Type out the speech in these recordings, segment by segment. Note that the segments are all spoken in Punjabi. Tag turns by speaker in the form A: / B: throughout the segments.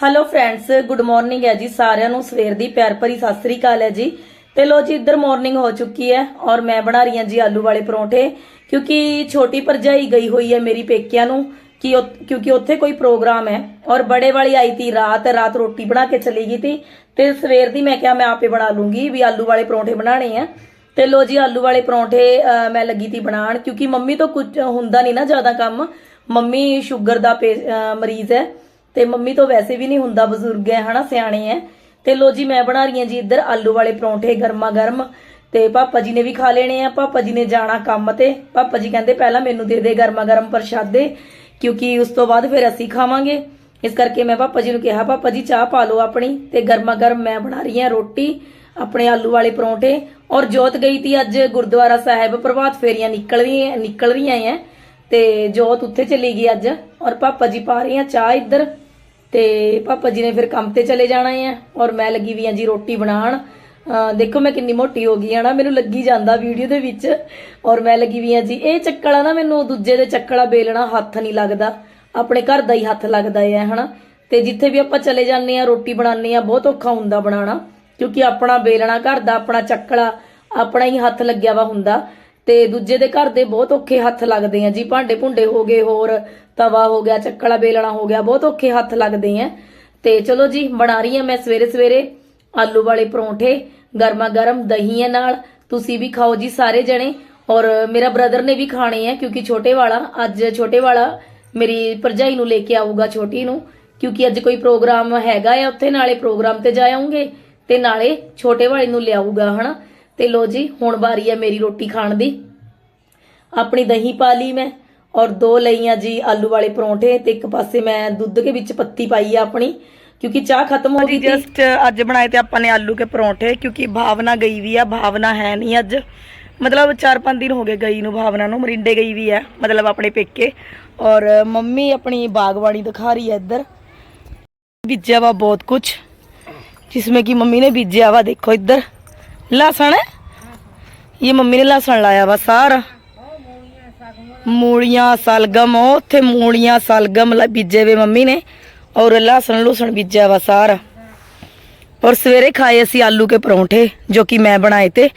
A: ਹੈਲੋ ਫਰੈਂਡਸ ਗੁੱਡ ਮਾਰਨਿੰਗ ਹੈ ਜੀ, ਸਾਰਿਆਂ ਨੂੰ ਸਵੇਰ ਦੀ ਪਿਆਰ ਭਰੀ ਸਤਿ ਸ੍ਰੀ ਅਕਾਲ ਹੈ ਜੀ। ਤੇ ਲੋ ਜੀ, ਇੱਧਰ ਮਾਰਨਿੰਗ ਹੋ ਚੁੱਕੀ ਹੈ ਔਰ ਮੈਂ ਬਣਾ ਰਹੀ ਹਾਂ ਜੀ ਆਲੂ ਵਾਲੇ ਪਰੌਂਠੇ, ਕਿਉਂਕਿ ਛੋਟੀ ਭਰਜਾਈ ਗਈ ਹੋਈ ਹੈ ਮੇਰੀ ਪੇਕਿਆਂ ਨੂੰ, ਕਿ ਕਿਉਂਕਿ ਉੱਥੇ ਕੋਈ ਪ੍ਰੋਗਰਾਮ ਹੈ। ਔਰ ਬੜੇ ਵਾਲੀ ਆਈ ਤੀ ਰਾਤ ਰਾਤ ਰੋਟੀ ਬਣਾ ਕੇ ਚਲੀ ਗਈ ਤੀ। ਤੇ ਸਵੇਰ ਦੀ ਮੈਂ ਕਿਹਾ ਮੈਂ ਆਪੇ ਬਣਾ ਲੂੰਗੀ ਵੀ ਆਲੂ ਵਾਲੇ ਪਰੌਂਠੇ ਬਣਾਣੇ ਆ। ਤੇ ਲੋ ਜੀ, ਆਲੂ ਵਾਲੇ ਪਰੌਂਠੇ ਮੈਂ ਲੱਗੀ ਤੀ ਬਣਾਉਣ, ਕਿਉਂਕਿ ਮੰਮੀ ਤੋਂ ਕੁਝ ਹੁੰਦਾ ਨਹੀਂ ਨਾ ਜ਼ਿਆਦਾ ਕੰਮ। ਮੰਮੀ ਸ਼ੂਗਰ ਦਾ ਮਰੀਜ਼ ਹੈ। ਤੇ ਮੰਮੀ ਤੋਂ ਵੈਸੇ ਵੀ ਨਹੀਂ ਹੁੰਦਾ ਬਜ਼ੁਰਗ ਹੈ, ਹਨਾ, ਸਿਆਣੇ ਹੈ। ਤੇ ਲੋ ਜੀ, ਮੈਂ ਬਣਾ ਰਹੀ ਹਾਂ ਜੀ ਇੱਧਰ ਆਲੂ ਵਾਲੇ ਪਰੌਂਠੇ ਗਰਮਾ ਗਰਮ ਤੇ ਪਾਪਾ ਜੀ ਨੇ ਵੀ ਖਾ ਲੈਣੇ ਆ। ਪਾਪਾ ਜੀ ਨੇ ਜਾਣਾ ਕੰਮ ਤੇ। ਪਾਪਾ ਜੀ ਕਹਿੰਦੇ ਪਹਿਲਾਂ ਮੈਨੂੰ ਦੇ ਦੇ ਗਰਮਾ ਗਰਮ ਪ੍ਰਸ਼ਾਦੇ, ਕਿਉਂਕਿ ਉਸ ਤੋਂ ਬਾਅਦ ਫਿਰ ਅਸੀਂ ਖਾਵਾਂਗੇ। ਇਸ ਕਰਕੇ ਮੈਂ ਪਾਪਾ ਜੀ ਨੂੰ ਕਿਹਾ, ਪਾਪਾ ਜੀ, ਚਾਹ ਪਾ ਲਓ ਆਪਣੀ ਤੇ ਗਰਮਾ ਗਰਮ ਮੈਂ ਬਣਾ ਰਹੀ ਹਾਂ ਰੋਟੀ, ਆਪਣੇ ਆਲੂ ਵਾਲੇ ਪਰੌਂਠੇ। ਔਰ ਜੋਤ ਗਈ ਤੀ ਅੱਜ ਗੁਰਦੁਆਰਾ ਸਾਹਿਬ, ਪ੍ਰਭਾਤ ਫੇਰੀਆਂ ਨਿਕਲ ਰਹੀਆਂ ਨਿਕਲ ਰਹੀਆਂ ਐ ਤੇ ਜੋਤ ਉੱਥੇ ਚਲੀ ਗਈ ਅੱਜ। ਔਰ ਪਾਪਾ ਜੀ ਪਾ ਰਹੇ ਆ ਚਾਹ ਇੱਧਰ। ਤੇ ਪਾਪਾ ਜੀ ਨੇ ਫਿਰ ਕੰਮ ਤੇ ਚਲੇ ਜਾਣਾ ਹੈ ਔਰ ਮੈਂ ਲੱਗੀ ਵੀ ਆ ਜੀ ਰੋਟੀ ਬਣਾਉਣ। ਦੇਖੋ ਮੈਂ ਕਿੰਨੀ ਮੋਟੀ ਹੋ ਗਈ ਆ ਨਾ, ਮੈਨੂੰ ਲੱਗੀ ਜਾਂਦਾ ਵੀਡੀਓ ਦੇ ਵਿੱਚ, ਔਰ ਮੈਂ ਲੱਗੀ ਵੀ ਆ ਜੀ, ਇਹ ਚੱਕਲਾ ਨਾ ਮੈਨੂੰ ਦੂਜੇ ਦੇ ਚੱਕਲਾ ਬੇਲਣਾ ਹੱਥ ਨਹੀਂ ਲੱਗਦਾ, ਆਪਣੇ ਘਰ ਦਾ ਹੀ ਹੱਥ ਲੱਗਦਾ ਹੈ ਹਨਾ। ਤੇ ਜਿੱਥੇ ਵੀ ਆਪਾਂ ਚਲੇ ਜਾਂਦੇ ਆ, ਰੋਟੀ ਬਣਾਉਂਦੇ ਆ, ਬਹੁਤ ਔਖਾ ਹੁੰਦਾ ਬਣਾਉਣਾ, ਕਿਉਂਕਿ ਆਪਣਾ ਬੇਲਣਾ ਘਰ ਦਾ, ਆਪਣਾ ਚੱਕਲਾ, ਆਪਣਾ ਹੀ ਹੱਥ ਲੱਗਿਆ ਵਾ ਹੁੰਦਾ। ਤੇ ਦੂਜੇ ਦੇ ਘਰ ਦੇ ਬਹੁਤ ਔਖੇ ਹੱਥ ਲੱਗਦੇ ਆ ਜੀ ਭਾਂਡੇ ਭੁੰਡੇ ਹੋ ਗਏ ਹੋਰ ਤਵਾ ਹੋ ਗਿਆ ਚੱਕਲਾ ਬੇਲਣਾ ਹੋ ਗਿਆ, ਬਹੁਤ ਔਖੇ ਹੱਥ ਲੱਗਦੇ ਆ ਤੇ ਚਲੋ ਜੀ, ਬਣਾ ਰਹੀ ਆ ਮੈਂ ਸਵੇਰੇ ਸਵੇਰੇ ਆਲੂ ਵਾਲੇ ਪਰੌਂਠੇ, ਗਰਮਾ ਗਰਮ ਦਹੀਂ ਨਾਲ। ਤੁਸੀਂ ਵੀ ਖਾਓ ਜੀ ਸਾਰੇ ਜਣੇ। ਔਰ ਮੇਰਾ ਬ੍ਰਦਰ ਨੇ ਵੀ ਖਾਣੇ ਆ ਕਿਉਂਕਿ ਛੋਟੇ ਵਾਲਾ, ਅੱਜ ਛੋਟੇ ਵਾਲਾ ਮੇਰੀ ਭਰਜਾਈ ਨੂੰ ਲੈ ਕੇ ਆਊਗਾ ਛੋਟੀ ਨੂੰ, ਕਿਉਂਕਿ ਅੱਜ ਕੋਈ ਪ੍ਰੋਗਰਾਮ ਹੈਗਾ ਆ ਉੱਥੇ, ਨਾਲੇ ਪ੍ਰੋਗਰਾਮ ਤੇ ਜਾ ਆਉਂਗੇ ਤੇ ਨਾਲੇ ਛੋਟੇ ਵਾਲੇ ਨੂੰ ਲਿਆਊਗਾ, ਹਨਾ। ਤੇ ਲੋ ਜੀ, ਹੁਣ ਵਾਰੀ ਆ ਮੇਰੀ ਰੋਟੀ ਖਾਣ ਦੀ। ਆਪਣੀ ਦਹੀਂ ਪਾ ਲਈ ਮੈਂ। ਔਰ ਦੋ ਲਈਆਂ ਜੀ ਆਲੂ ਵਾਲੇ ਪਰੌਂਠੇ ਤੇ ਇੱਕ ਪਾਸੇ ਮੈਂ ਦੁੱਧ ਦੇ ਵਿੱਚ ਪੱਤੀ ਪਾਈ ਆ ਆਪਣੀ ਕਿਉਂਕਿ ਚਾਹ ਖਤਮ ਹੋ ਗਈ ਸੀ। ਜਸਟ ਅੱਜ ਬਣਾਏ ਤੇ ਆਪਾਂ ਨੇ ਆਲੂ ਕੇ ਪਰੌਂਠੇ ਕਿਉਂਕਿ ਭਾਵਨਾ ਗਈ ਵੀ ਆ ਭਾਵਨਾ ਹੈ ਨਹੀਂ ਅੱਜ। ਮਤਲਬ 4-5 ਦਿਨ ਹੋ ਗਏ ਗਈ ਨੂੰ ਭਾਵਨਾ ਨੂੰ ਮਰਿੰਡੇ ਗਈ ਵੀ ਹੈ ਮਤਲਬ ਆਪਣੇ ਪੇਕੇ। ਔਰ ਮੰਮੀ ਆਪਣੀ ਬਾਗਬਾਨੀ ਦਿਖਾ ਰਹੀ ਹੈ ਇੱਧਰ। ਬੀਜਿਆ ਵਾ ਬਹੁਤ ਕੁਝ ਜਿਸਮੇ ਕਿ ਮੰਮੀ ਨੇ ਬੀਜਿਆ ਵਾ ਦੇਖੋ ਇੱਧਰ। ਲਸਣ? ਇਹ ਮੰਮੀ ਨੇ ਲਸਣ ਲਾਇਆ ਵਾ ਸਾਰਾ। सारा मूलियां सलगम ਉਹ ਉੱਥੇ ਮੂਲੀਆਂ ਸਲਗਮ ਲ- ਬੀਜੇ ਵੇ ਮੰਮੀ ਨੇ ਔਰ ਲਹਸਨ ਲੂਸਣ ਬੀਜਿਆ ਵਾ ਸਾਰਾ ਔਰ ਸਵੇਰੇ ਖਾਏ ਅਸੀਂ ਆਲੂ ਕੇ ਪਰੌਂਠੇ ਜੋ ਕਿ ਮੈਂ ਬਣਾਏ ਤੇ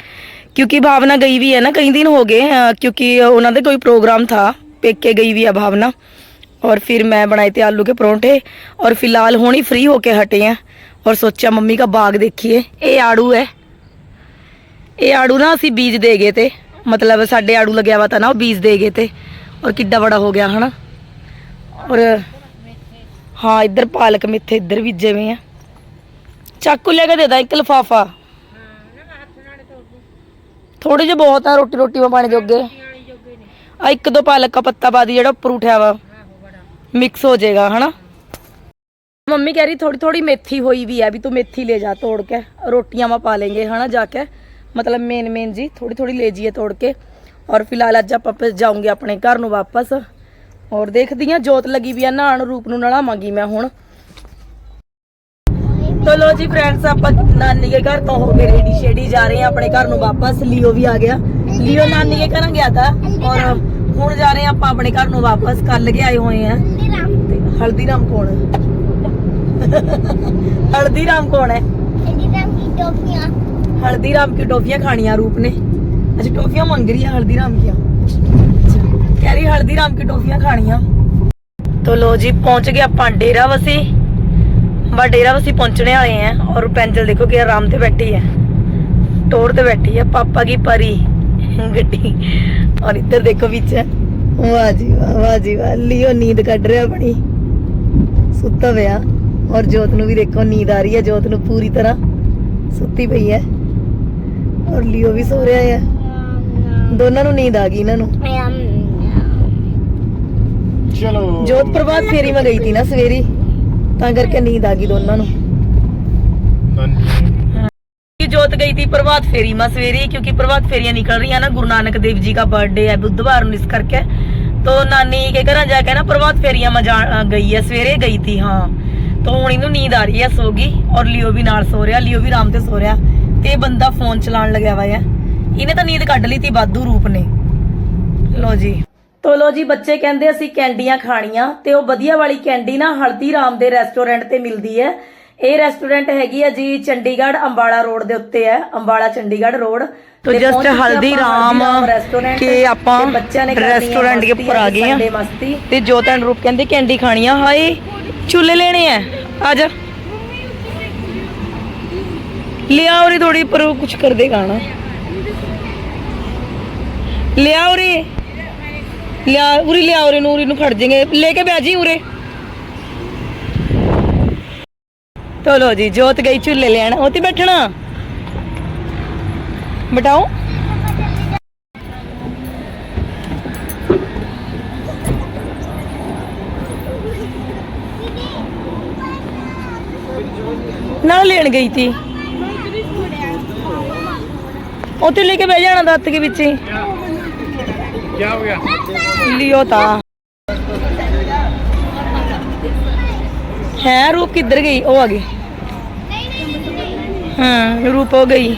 A: क्योंकि भावना गई भी है ना कई दिन हो गए अ, क्योंकि उन्होंने कोई प्रोग्राम था पेके गई भी है भावना और फिर मैं बनाए थे आलू के परोंठे और फिलहाल हुण ही फ्री होके हटे हैं और सोचा मम्मी का बाग देखिए ये आड़ू है ਇਹ ਆੜੂ ਨਾ ਅਸੀਂ ਬੀਜ ਦੇ ਗਏ ਤੇ ਮਤਲਬ ਸਾਡੇ ਆੜੂ ਲੱਗਿਆ ਵਾ ਤਾਂ ਨਾ ਉਹ ਬੀਜ ਦੇ ਗਏ ਤੇ। ਔਰ ਕਿੱਡਾ ਬੜਾ ਹੋ ਗਿਆ ਹਨਾ। ਔਰ ਹਾਂ, ਇੱਧਰ ਪਾਲਕ ਮਿੱਥੇ ਇੱਧਰ ਵੀ ਜਿਵੇਂ ਆ। ਚਾਕੂ ਲੈ ਕੇ ਦੇਦਾ ਇੱਕ ਲਫਾਫਾ। ਥੋੜੇ ਜਿਹਾ ਬਹੁਤ ਆ ਰੋਟੀ ਰੋਟੀ ਮਾ ਪਾਣੇ ਜੋਗੇ। ਆ ਇੱਕ ਦੋ ਪਾਲਕ ਦਾ ਪੱਤਾ ਪਾ ਦੀ ਜਿਹੜਾ ਉੱਪਰ ਉਠਿਆ ਵਾ। ਮਿਕਸ ਹੋ ਜਾਏਗਾ ਹਨਾ। ਮੰਮੀ ਕਹਿ ਰਹੀ ਥੋੜੀ ਥੋੜੀ ਮੇਥੀ ਹੋਈ ਵੀ ਆ ਵੀ ਤੂੰ ਮੇਥੀ ਲੈ ਜਾ ਤੋੜ ਕੇ। ਰੋਟੀਆਂ ਮਾ ਪਾ ਲੇਂਗੇ ਹਨਾ ਜਾ ਕੇ। ਮਤਲਬ ਮੇਨ ਮੇਨ ਜੀ ਥੋੜੀ ਥੋੜੀ ਲੇਜੀ ਹੈ ਤੋੜ ਕੇ। ਔਰ ਫਿਲਹਾਲ ਅੱਜ ਆਪਾਂ ਜਾਉਂਗੇ ਆਪਣੇ ਘਰ ਨੂੰ ਵਾਪਸ। ਔਰ ਦੇਖਦੀ ਆ ਜੋਤ ਲੱਗੀ ਵੀ ਆ ਨਾਣ ਰੂਪ ਨੂੰ ਨਲਾਵਾਂਗੀ ਮੈਂ ਹੁਣ। ਤੋ ਲੋ ਜੀ ਫਰੈਂਡਸ ਆਪਾਂ ਨਾਨੀ ਦੇ ਘਰ ਤੋਂ ਹੋ ਕੇ ਰੇਡੀ ਸ਼ੇਡੀ ਜਾ ਰਹੇ ਆ ਆਪਣੇ ਘਰ ਨੂੰ ਵਾਪਸ। ਲੀਓ ਵੀ ਆ ਗਿਆ। ਲੀਓ ਨਾਨੀ ਦੇ ਘਰਾਂ ਗਿਆ ਤਾਂ। ਔਰ ਹੁਣ ਜਾ ਰਹੇ ਆਪਾਂ ਆਪਣੇ ਘਰ ਨੂੰ ਵਾਪਸ। ਕੱਲ ਕੇ ਆਏ ਹੋਏ ਆ ਹਲਦੀ ਰਾਮ ਕੋਣ ਹਲਦੀ ਰਾਮ ਕੋਣ ਹੈ? ਹਲਦੀ ਰਾਮ ਕੀ ਟੋਪੀਆਂ। हल्दीराम की टॉफियां खानियां रूप ने अच्छा टॉफियां मांग रही है हल्दीराम की अच्छा, कह रही हल्दीराम की टॉफियां खानियां तो लो जी पहुंच गए ਆਪਾਂ ਡੇਰਾ ਵਸੀ ਬਾ ਡੇਰਾ ਵਸੀ ਪਹੁੰਚਣੇ ਵਾਲੇ ਆ ਔਰ ਪੈਂਜਲ ਦੇਖੋ ਕਿ ਆਰਾਮ ਤੇ ਬੈਠੀ ਹੈ ਟੋਰ ਤੇ ਬੈਠੀ ਹੈ ਪਾਪਾ ਕੀ ਪਰੀ ਗੱਡੀ ਔਰ ਇੱਧਰ ਦੇਖੋ ਵਿੱਚ ਵਾਹ ਜੀ ਵਾਹ ਵਾਹ ਜੀ ਵਾਹ ਲਿਓ ਨੀਂਦ ਕੱਢ ਰਿਹਾ ਆਪਣੀ ਸੁੱਤਾ ਪਿਆ ਔਰ ਜੋਤ ਨੂੰ ਵੀ ਦੇਖੋ ਨੀਂਦ ਆ ਰਹੀ ਹੈ ਜੋਤ ਨੂੰ ਪੂਰੀ ਤਰ੍ਹਾਂ ਸੁੱਤੀ ਪਈ ਹੈ ਔਰ ਲਿਓ ਵੀ ਸੋ ਰਿਹਾ ਹੈ ਦੋਨਾਂ ਨੂੰ ਨੀਂਦ ਆ ਗਈ ਇਹਨਾਂ ਨੂੰ
B: ਚਲੋ
A: ਜੋਤ ਪ੍ਰਭਾਤ ਫੇਰੀ ਮੈਂ ਗਈ ਸੀ ਨਾ ਸਵੇਰੀ ਤਾਂ ਕਰਕੇ ਨੀਂਦ ਆ ਗਈ ਦੋਨਾਂ ਨੂੰ कि जोत गई थी प्रभात फेरी में सवेरे क्योंकि प्रभात फेरियां निकल रही है ना गुरु नानक देव जी का बर्थडे है बुधवार ਨੂੰ ਇਸ ਕਰਕੇ तो नानी के घर जाके ना प्रभात फेरियां में जा अ, गई है सवेरे गई थी हाँ तो ਹੁਣ ਇਹਨੂੰ ਨੀਂਦ ਆ ਰਹੀ ਹੈ ਸੋ ਗਈ ਔਰ ਲਿਓ ਵੀ ਨਾਲ ਸੋ ਰਿਹਾ ਲਿਓ ਵੀ ਆਰਾਮ ਤੇ ਸੋ ਰਿਹਾ ਤੇ ਇਹ ਬੰਦਾ ਫੋਨ ਚਲਾਉਣ ਲੱਗਿਆ ਵਾ ਹੈ ਇਹਨੇ ਤਾਂ ਨੀਂਦ ਕੱਢ ਲਈ ਤੀ ਬਾਦੂ ਰੂਪ ਨੇ। ਲੋ ਜੀ। ਤੋ ਲੋ ਜੀ ਬੱਚੇ ਕਹਿੰਦੇ ਅਸੀਂ ਕੈਂਡੀਆਂ ਖਾਣੀਆਂ ਤੇ ਉਹ ਵਧੀਆ ਵਾਲੀ ਕੈਂਡੀ ਨਾ ਹਲਦੀਰਾਮ ਦੇ ਰੈਸਟੋਰੈਂਟ ਤੇ ਮਿਲਦੀ ਹੈ। ਇਹ ਰੈਸਟੋਰੈਂਟ ਹੈਗੀ ਹੈ ਜੀ ਚੰਡੀਗੜ੍ਹ ਅੰਬਾਲਾ ਰੋਡ ਦੇ ਉੱਤੇ ਹੈ ਅੰਬਾਲਾ ਚੰਡੀਗੜ੍ਹ ਰੋਡ।
B: ਤੋ ਹਲਦੀਰਾਮ
A: ਹਲਦੀਰਾਮ ਰੈਸਟੋਰੈਂਟ
B: ਕੇ ਆਪਾਂ ਰੈਸਟੋਰੈਂਟ ਦੇ ਉੱਪਰ ਆ ਗਏ
A: ਮਸਤੀ।
B: ਤੇ ਜੋਤ ਐਂਡ ਰੂਪ ਕਹਿੰਦੇ ਕੈਂਡੀ ਖਾਣੀ ਆ ਹਾਏ ਚੁੱਲੇ ਲੈਣੇ ਆ ਆ ਜਾ। ਲਿਆ ਉਰੇ ਥੋੜੀ ਪਰ ਉਹ ਕੁਝ ਕਰ ਦੇ ਗਾਣਾ। ਲਿਆ ਉਰੇ। ਲਿਆ ਉਰੇ ਲਿਆ ਉਰੇ ਨੂੰ ਉਰੇ ਨੂੰ ਖੜ ਜਾਏਗੇ ਲੈ ਕੇ ਬਹਿ ਉਰੇ। ਚਲੋ ਜੀ, ਜੋਤ ਗਈ ਝੁੱਲੇ ਲੈਣ। ਉੱਥੇ ਬੈਠਣਾ। ਬਟਾਓ ਨਾਲ ਲੈਣ ਗਈ ਤੀ। ਉੱਥੇ ਲੈ ਕੇ ਬਹਿ ਜਾਣਾ ਦੱਤ ਕੇ ਵਿੱਚ ਹੀ
C: क्या हो गया
B: ਲਿਓ ਤਾਂ ਹੈ ਰੂਪ ਕਿੱਧਰ ਗਈ ਉਹ ਆ ਗਈ ਹਾਂ ਰੂਪ ਹੋ ਗਈ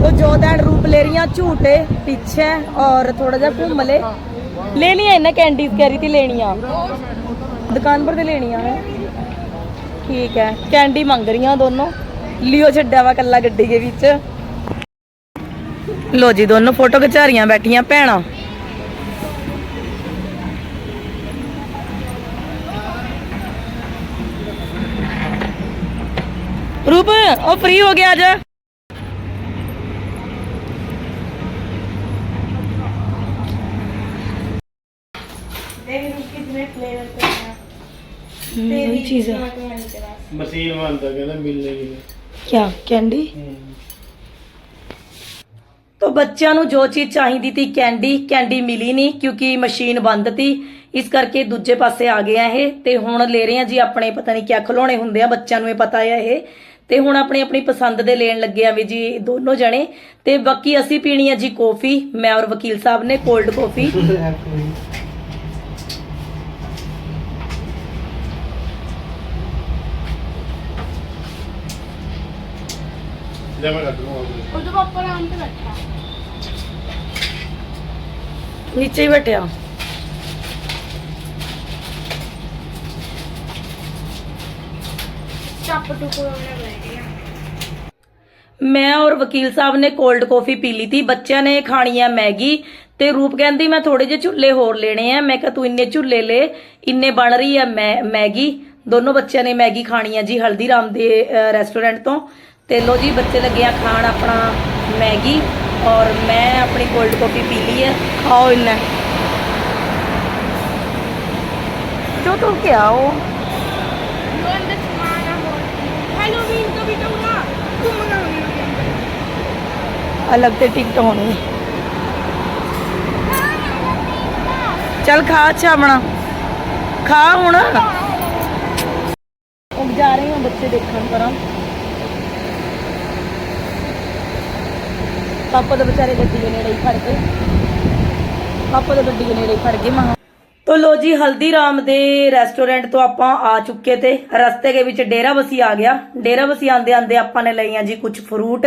B: तो जोत एंड रूप ले रही हैं झूठे पीछे और थोड़ा जा घूम ले लेनी है ना कैंडीज कह रही थी लेनी दुकान पर तो लेनी है ਠੀਕ ਹੈ ਕੈਂਡੀ ਮੰਗ ਰਹੀਆਂ ਦੋਨੋਂ ਲਿਓ ਛੱਡਿਆ ਵਾ ਕੱਲਾ ਗੱਡੀ ਦੇ ਵਿੱਚ ਲੋ ਜੀ ਦੋਨੋਂ ਫੋਟੋ ਖਿਚਾ ਰਹੀਆਂ ਬੈਠੀਆਂ ਭੈਣਾਂ ਰੂਪ ਉਹ ਫ੍ਰੀ ਹੋ ਗਿਆ ਅੱਜ मेरी चीज है
C: मशीन मानता कहना मिलने की
B: क्या कैंडी
A: ਤੋ ਬੱਚਿਆਂ ਨੂੰ ਜੋ ਚੀਜ਼ ਚਾਹੀਦੀ ਤੀ ਕੈਂਡੀ ਕੈਂਡੀ ਮਿਲੀ ਨਹੀਂ ਕਿਉਂਕਿ ਮਸ਼ੀਨ ਬੰਦ ਤੀ ਇਸ ਕਰਕੇ ਦੂਜੇ ਪਾਸੇ ਆ ਗਏ ਆ ਇਹ ਤੇ ਹੁਣ ਲੈ ਰਹੇ ਆ ਜੀ ਆਪਣੇ ਪਤਾ ਨਹੀਂ ਕਿਆ ਖਿਡੌਣੇ ਹੁੰਦੇ ਆ ਬੱਚਿਆਂ ਨੂੰ ਇਹ ਪਤਾ ਆ ਇਹ ਤੇ ਹੁਣ ਆਪਣੀ ਆਪਣੀ ਪਸੰਦ ਦੇ ਲੈਣ ਲੱਗੇ ਆ ਵੀ ਜੀ ਦੋਨੋਂ ਜਣੇ ਤੇ ਬਾਕੀ ਅਸੀਂ ਪੀਣੀ ਆ ਜੀ ਕੌਫੀ ਮੈਂ ਔਰ ਵਕੀਲ ਸਾਹਿਬ ਨੇ ਕੋਲਡ ਕੌਫੀ
B: ਨੀਚੇ ਹੀ ਬੈਠਿਆ।
D: ਚੱਪ ਟੁਕ
A: ਮੈਂ ਔਰ ਵਕੀਲ ਸਾਹਿਬ ਨੇ ਕੋਲਡ ਕੌਫੀ ਪੀ ਲਈ ਤੀ। ਬੱਚਿਆਂ ਨੇ ਖਾਣੀ ਆ ਮੈਗੀ ਤੇ ਰੂਪ ਕਹਿੰਦੀ ਮੈਂ ਥੋੜੇ ਜਿਹੇ ਝੁੱਲੇ ਹੋਰ ਲੈਣੇ ਆ। ਮੈਂ ਕਿਹਾ ਤੂੰ ਇੰਨੇ ਝੁੱਲੇ ਲੈ ਇੰਨੇ ਬਣ ਰਹੀ ਆ ਮੈਂ ਮੈਗੀ। ਦੋਨੋਂ ਬੱਚਿਆਂ ਨੇ ਮੈਗੀ ਖਾਣੀ ਆ ਜੀ ਹਲਦੀ ਰਾਮ ਦੇ ਰੈਸਟੋਰੈਂਟ ਤੋਂ। ਤੇ ਲੋ ਜੀ ਬੱਚੇ ਲੱਗੇ ਆ ਖਾਣ ਆਪਣਾ ਮੈਗੀ ਔਰ ਮੈਂ ਆਪਣੀ ਕੋਲਡ ਕਾਫੀ ਪੀ ਲਈ ਹੈ
B: खाओ इन्हें जो तो क्या हो
D: ਜੋ ਅੰਦਰ ਸਮਾਨ ਆ ਹੋਰ ਹੈਲੋਵੀਨ ਤੋਂ ਵੀ ਦਊਗਾ ਘੁੰਮਣਾ
B: अलग से टिकट होनी चल खा अच्छा अपना खा ਹੁਣ ਉਹ ਜਾ ਰਹੇ ਹਾਂ ਬੱਚੇ ਦੇਖਣ ਪਾਪਾ ਦੇ ਵਿਚਾਰੇ ਗੱਡੀ ਦੇ ਨੇੜੇ ਹੀ ਖੜ ਗਏ। ਪਾਪਾ ਦੇ ਗੱਡੀ ਦੇ ਨੇੜੇ ਹੀ ਖੜ ਗਏ, ਮਹਾ।
A: ਤੋ ਲੋ ਜੀ, ਹਲਦੀਰਾਮ ਦੇ ਰੈਸਟੋਰੈਂਟ ਤੋਂ ਆਪਾਂ ਆ ਚੁੱਕੇ ਤੇ ਰਸਤੇ ਦੇ ਵਿੱਚ ਡੇਰਾ ਬਸੀ ਆ ਗਿਆ। ਡੇਰਾ ਬਸੀ ਆਂਦੇ ਆਂਦੇ ਆਪਾਂ ਨੇ ਲਈਆਂ ਜੀ ਕੁਝ ਫਰੂਟ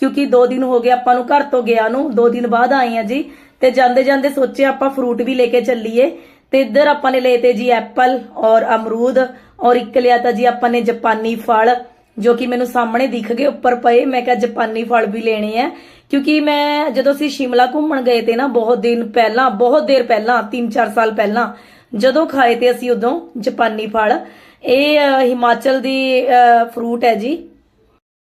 A: ਕਿਉਂਕਿ 2 ਦਿਨ ਹੋ ਗਏ ਆਪਾਂ ਨੂੰ ਘਰ ਤੋਂ ਗਿਆ ਨੂੰ 2 ਦਿਨ ਬਾਅਦ ਆਏ ਆ ਜੀ। ਤੇ ਜਾਂਦੇ ਜਾਂਦੇ ਸੋਚਿਆ ਆਪਾਂ ਫਰੂਟ ਵੀ ਲੈ ਕੇ ਚੱਲੀਏ। ਤੇ ਇੱਧਰ ਆਪਾਂ ਨੇ ਲਏ ਤੇ ਜੀ ਐਪਲ ਔਰ ਅਮਰੂਦ ਔਰ ਇੱਕ ਲਿਆ ਤਾਂ ਜੀ ਆਪਾਂ ਨੇ ਜਾਪਾਨੀ ਫਲ, ਜੋ ਕਿ ਮੈਨੂੰ ਸਾਹਮਣੇ ਦਿਖ ਗਏ, ਉੱਪਰ ਪਏ। ਮੈਂ ਕਿਹਾ ਜਾਪਾਨੀ ਫਲ ਵੀ ਲੈਣੇ ਆ। ਕਿਉਂਕਿ ਮੈਂ ਜਦੋਂ ਅਸੀਂ ਸ਼ਿਮਲਾ ਘੁੰਮਣ ਗਏ ਤੇ ਨਾ ਬਹੁਤ ਦਿਨ ਪਹਿਲਾਂ, ਬਹੁਤ ਦੇਰ ਪਹਿਲਾਂ 3-4 ਸਾਲ ਪਹਿਲਾਂ, ਜਦੋਂ ਖਾਏ ਤੇ ਅਸੀਂ ਉਦੋਂ ਜਪਾਨੀ ਫਲ। ਇਹ ਹਿਮਾਚਲ ਦੀ ਫਰੂਟ ਹੈ ਜੀ।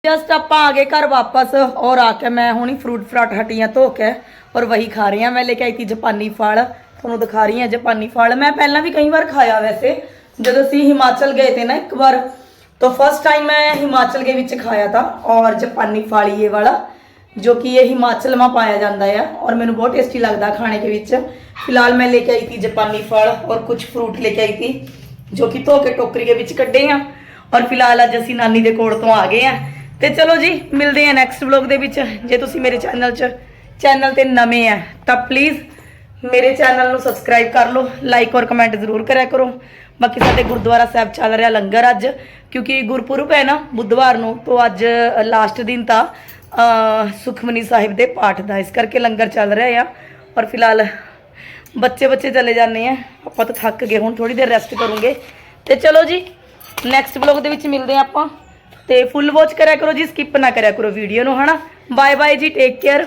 A: ਜਸਟ ਆਪਾਂ ਆ ਗਏ ਘਰ ਵਾਪਸ ਔਰ ਆ ਕੇ ਮੈਂ ਹੁਣੀ ਫਰੂਟ ਫਰਾਟ ਹਟੀਆਂ ਧੋ ਕੇ ਔਰ ਵਹੀ ਖਾ ਰਹੀ ਹਾਂ। ਮੈਂ ਲੈ ਕੇ ਆਈ ਤੀ ਜਪਾਨੀ ਫਲ। ਤੁਹਾਨੂੰ ਦਿਖਾ ਰਹੀ ਹਾਂ ਜਪਾਨੀ ਫਲ। ਮੈਂ ਪਹਿਲਾਂ ਵੀ ਕਈ ਵਾਰ ਖਾਇਆ ਵੈਸੇ। ਜਦੋਂ ਅਸੀਂ ਹਿਮਾਚਲ ਗਏ ਤੇ ਨਾ ਇੱਕ ਵਾਰ, ਤਾਂ ਫਸਟ ਟਾਈਮ ਮੈਂ ਹਿਮਾਚਲ ਦੇ ਵਿੱਚ ਖਾਇਆ ਤਾਂ ਔਰ ਜਪਾਨੀ ਫਲ ਇਹ ਵਾਲਾ। ਜੋ ਕਿ ਇਹ ਹਿਮਾਚਲ ਮਾ ਪਾਇਆ ਜਾਂਦਾ ਹੈ ਔਰ ਮੈਨੂੰ ਬਹੁਤ ਟੇਸਟੀ ਲੱਗਦਾ ਖਾਣੇ ਦੇ ਵਿੱਚ। ਫਿਲਹਾਲ ਮੈਂ ਲੈ ਕੇ ਆਈ ਥੀ ਜਾਪਾਨੀ ਫਲ ਔਰ ਕੁਝ ਫਰੂਟ ਲੈ ਕੇ ਆਈ ਥੀ ਜੋ ਕਿ ਧੋ ਕੇ ਟੋਕਰੀ ਦੇ ਵਿੱਚ ਕੱਢੇ ਆ। ਔਰ ਫਿਲਹਾਲ ਅੱਜ ਅਸੀਂ ਨਾਨੀ ਦੇ ਕੋਲ ਤੋਂ ਆ ਗਏ ਆ। ਤੇ ਚਲੋ ਜੀ, ਮਿਲਦੇ ਆ ਨੈਕਸਟ ਵਲੌਗ ਦੇ ਵਿੱਚ। ਜੇ ਤੁਸੀਂ ਮੇਰੇ ਚੈਨਲ 'ਚ ਚੈਨਲ ਤੇ ਨਵੇਂ ਆ, ਤਾਂ ਪਲੀਜ਼ ਮੇਰੇ ਚੈਨਲ ਨੂੰ ਸਬਸਕ੍ਰਾਈਬ ਕਰ ਲਓ ਲਾਈਕ ਔਰ ਕਮੈਂਟ ਜ਼ਰੂਰ ਕਰਿਆ ਕਰੋ। ਬਾਕੀ ਸਾਡੇ ਗੁਰਦੁਆਰਾ ਸਾਹਿਬ ਚੱਲ ਰਿਹਾ ਲੰਗਰ ਅੱਜ, ਕਿਉਂਕਿ ਗੁਰਪੁਰਬ ਹੈ ਨਾ ਬੁੱਧਵਾਰ ਨੂੰ, ਤੋਂ ਅੱਜ ਲਾਸਟ ਦਿਨ ਤਾਂ ਸੁਖਮਨੀ ਸਾਹਿਬ ਦੇ ਪਾਠ ਦਾ, ਇਸ ਕਰਕੇ ਲੰਗਰ ਚੱਲ ਰਿਹਾ ਆ। ਔਰ ਫਿਲਹਾਲ ਬੱਚੇ ਬੱਚੇ ਚਲੇ ਜਾਂਦੇ ਆ। ਆਪਾਂ ਤਾਂ ਥੱਕ ਗਏ, ਹੁਣ ਥੋੜੀ ਦੇਰ ਰੈਸਟ ਕਰੂੰਗੇ। ਤੇ ਚਲੋ ਜੀ ਨੈਕਸਟ ਵਲੌਗ ਦੇ ਵਿੱਚ ਮਿਲਦੇ ਆ ਆਪਾਂ। ਤੇ ਫੁੱਲ ਵਾਚ ਕਰਿਆ ਕਰੋ ਜੀ ਸਕਿਪ ਨਾ ਕਰਿਆ ਕਰੋ ਵੀਡੀਓ ਨੂੰ, ਹਨਾ? ਬਾਏ ਬਾਏ ਜੀ ਟੇਕ ਕੇਅਰ